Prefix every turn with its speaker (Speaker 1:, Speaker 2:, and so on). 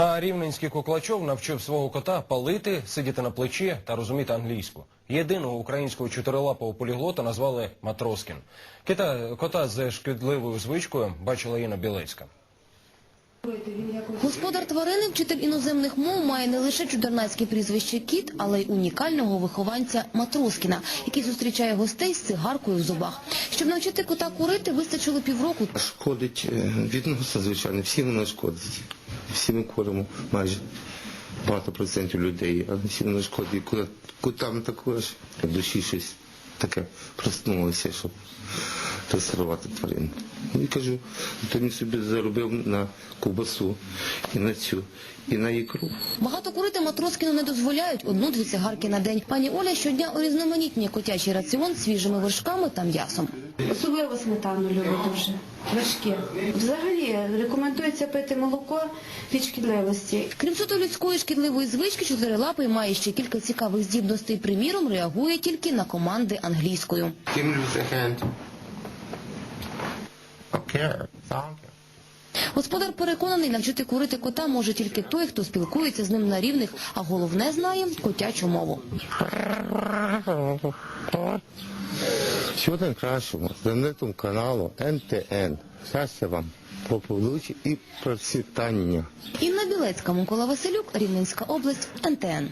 Speaker 1: А рівненський Куклачов навчив свого кота палити, сидіти на плечі та розуміти англійську. Єдиного українського чотирилапого поліглота назвали Матроскін. Кита, кота з шкідливою звичкою бачила Інна Білецька.
Speaker 2: Господар тварини, вчитель іноземних мов, має не лише чудернацьке прізвище Кіт, але й унікального вихованця Матроскіна, який зустрічає гостей з цигаркою в зубах. Щоб навчити кота курити, вистачило півроку.
Speaker 3: Шкодить е, відносно, звичайно, всім воно шкодить. Всі ми куримо майже багато процентів людей, але всім воно шкодить. куди там також в душі щось таке проснулося, щоб дресирувати тварин. І кажу, то він собі заробив на ковбасу і на цю, і на ікру.
Speaker 2: Багато курити Матроскіну не дозволяють одну-дві цигарки на день. Пані Оля щодня урізноманітнює котячий раціон свіжими вершками та м'ясом.
Speaker 4: Особливо сметану люблю дуже. Вершки. Взагалі рекомендується пити молоко від шкідливості.
Speaker 2: Крім суто людської шкідливої звички, чотирилапий має ще кілька цікавих здібностей. Приміром, реагує тільки на команди англійською.
Speaker 3: You.
Speaker 2: Господар переконаний, навчити курити кота може тільки той, хто спілкується з ним на рівних, а головне знає котячу мову.
Speaker 3: Всього найкращого. Знаменитому каналу НТН. Щастя вам, благополуччя і процвітання.
Speaker 2: Інна Білецька, Микола Василюк, Рівненська область, НТН.